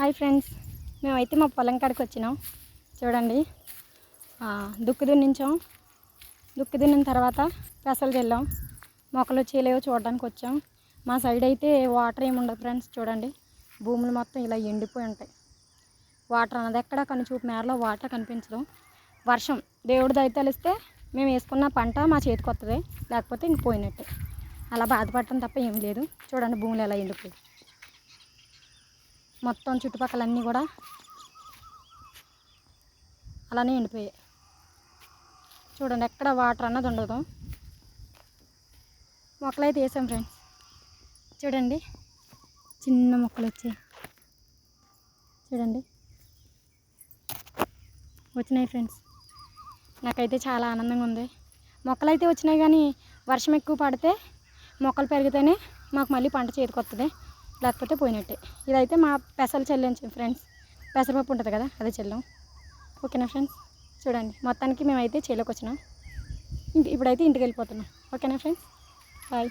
Hi friends. మేమైతే మా పొలం కాడికి వచ్చినాం. చూడండి. దుక్కు దుక్కి దున్నించాం. దుక్కి దున్నిన తర్వాత పెసలు చెల్లాం. మొక్కలు వచ్చేలేవో చూడడానికి వచ్చాం. మా సైడ్ అయితే వాటర్ ఏమి ఉండదు ఫ్రెండ్స్ చూడండి. భూములు మొత్తం ఇలా ఎండిపోయి ఉంటాయి. వాటర్ అన్నది ఎక్కడ కనుచూపు మేరలో వాటర్ కనిపించదు. వర్షం దేవుడు దయతలిస్తే మేము వేసుకున్న పంట మా చేతికి వస్తుంది లేకపోతే ఇంక పోయినట్టే. అలా బాధపడటం తప్ప ఏం లేదు. చూడండి భూములు ఎలా ఎండిపోయి మొత్తం చుట్టుపక్కల అన్నీ కూడా అలానే ఎండిపోయాయి చూడండి ఎక్కడ వాటర్ అన్నది ఉండదు. మొక్కలు అయితే వేసాం ఫ్రెండ్స్. చూడండి చిన్న మొక్కలు వచ్చాయి. చూడండి వచ్చినాయి ఫ్రెండ్స్. నాకైతే చాలా ఆనందంగా ఉంది. మొక్కలు అయితే వచ్చినాయి కానీ వర్షం ఎక్కువ పడితే మొక్కలు పెరిగితేనే మాకు మళ్ళీ పంట చేతికి వస్తుంది లేకపోతే పోయినట్టే. ఇదైతే మా పెసలు చెల్లించాం ఫ్రెండ్స్. పెసరపప్పు ఉంటుంది కదా అదే చెల్లం. ఓకేనా ఫ్రెండ్స్? చూడండి మొత్తానికి మేమైతే చేలోకి వచ్చినాం ఇంక ఇప్పుడైతే ఇంటికి వెళ్ళిపోతున్నాం ఓకేనా ఫ్రెండ్స్? బాయ్.